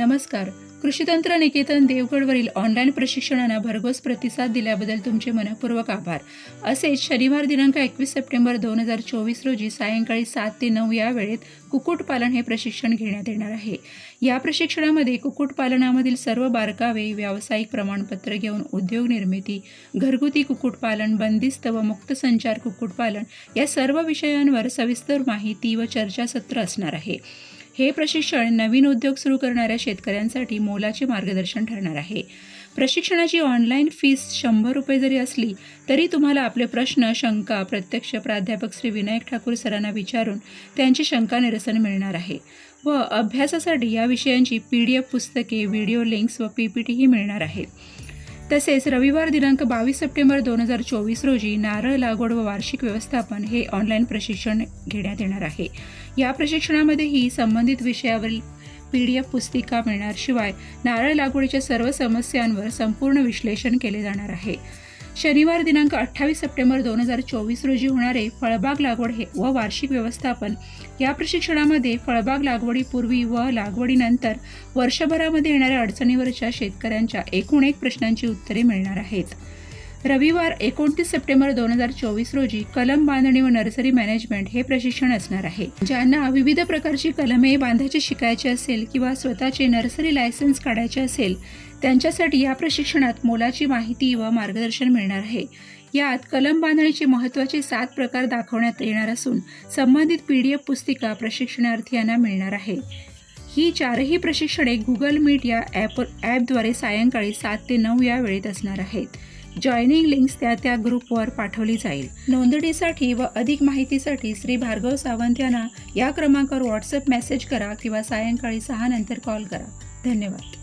नमस्कार. कृषीतंत्र निकेतन देवगडवरील ऑनलाईन प्रशिक्षणांना भरघोस प्रतिसाद दिल्याबद्दल तुमचे मनपूर्वक आभार. असेच शनिवार दिनांक एकवीस सप्टेंबर दोन हजार चोवीस रोजी सायंकाळी सात ते नऊ या वेळेत कुक्कुटपालन हे प्रशिक्षण घेण्यात येणार आहे. या प्रशिक्षणामध्ये कुक्कुटपालनामधील सर्व बारकावे व्यावसायिक प्रमाणपत्र घेऊन उद्योग निर्मिती घरगुती कुक्कुटपालन बंदिस्त व मुक्त संचार कुक्कुटपालन या सर्व विषयांवर सविस्तर माहिती व चर्चासत्र असणार आहे. हे प्रशिक्षण नवीन उद्योग सुरू करणाऱ्या शेतकऱ्यांसाठी मोलाचे मार्गदर्शन ठरणार आहे. प्रशिक्षणाची ऑनलाईन फीस शंभर रुपये जरी असली तरी तुम्हाला आपले प्रश्न शंका प्रत्यक्ष प्राध्यापक श्री विनायक ठाकूर सरांना विचारून त्यांची शंका निरसन मिळणार आहे व अभ्यासासाठी या विषयांची पी डी एफ पुस्तके व्हिडिओ लिंक्स व पी पी टीही मिळणार आहेत तसेच रविवार दिनांक बावीस सप्टेंबर दोन हजार चोवीस रोजी नारळ लागवड व वार्षिक व्यवस्थापन हे ऑनलाईन प्रशिक्षण घेण्यात येणार आहे. या प्रशिक्षणामध्येही संबंधित विषयावरील पी डी एफ पुस्तिका मिळणार शिवाय नारळ लागवडीच्या सर्व समस्यांवर संपूर्ण विश्लेषण केले जाणार आहे. शनिवार दिनांक अठ्ठावीस सप्टेंबर दोन हजार चोवीस रोजी होणारे फळबाग लागवड हे व वार्षिक व्यवस्थापन या प्रशिक्षणामध्ये फळबाग लागवडीपूर्वी व लागवडीनंतर वर्षभरामध्ये येणाऱ्या अडचणीवरच्या शेतकऱ्यांच्या एकूण एक प्रश्नांची उत्तरे मिळणार आहेत. रविवार एकोणतीस सप्टेंबर दोन हजार चोवीस रोजी कलम बांधणी व नर्सरी मॅनेजमेंट हे प्रशिक्षण असणार आहे. ज्यांना विविध प्रकारची कलमे बांधायची शिकायची असेल किंवा स्वतःचे नर्सरी लायसन्स काढायचे असेल त्यांच्यासाठी या प्रशिक्षणात मोलाची माहिती व मार्गदर्शन मिळणार आहे. यात कलम बांधणीचे महत्त्वाचे सात प्रकार दाखवण्यात येणार असून संबंधित पी डी एफ पुस्तिका प्रशिक्षणार्थी यांना मिळणार आहे. ही चारही प्रशिक्षणे गुगल मीट या ॲप ॲपद्वारे सायंकाळी सात ते नऊ या वेळेत असणार आहेत. जॉईनिंग लिंक्स त्या त्या ग्रुपवर पाठवली जाईल. नोंदणीसाठी व अधिक माहितीसाठी श्री भार्गव सावंत यांना या क्रमांकावर व्हॉट्सअप मेसेज करा किंवा सायंकाळी सहा नंतर कॉल करा. धन्यवाद.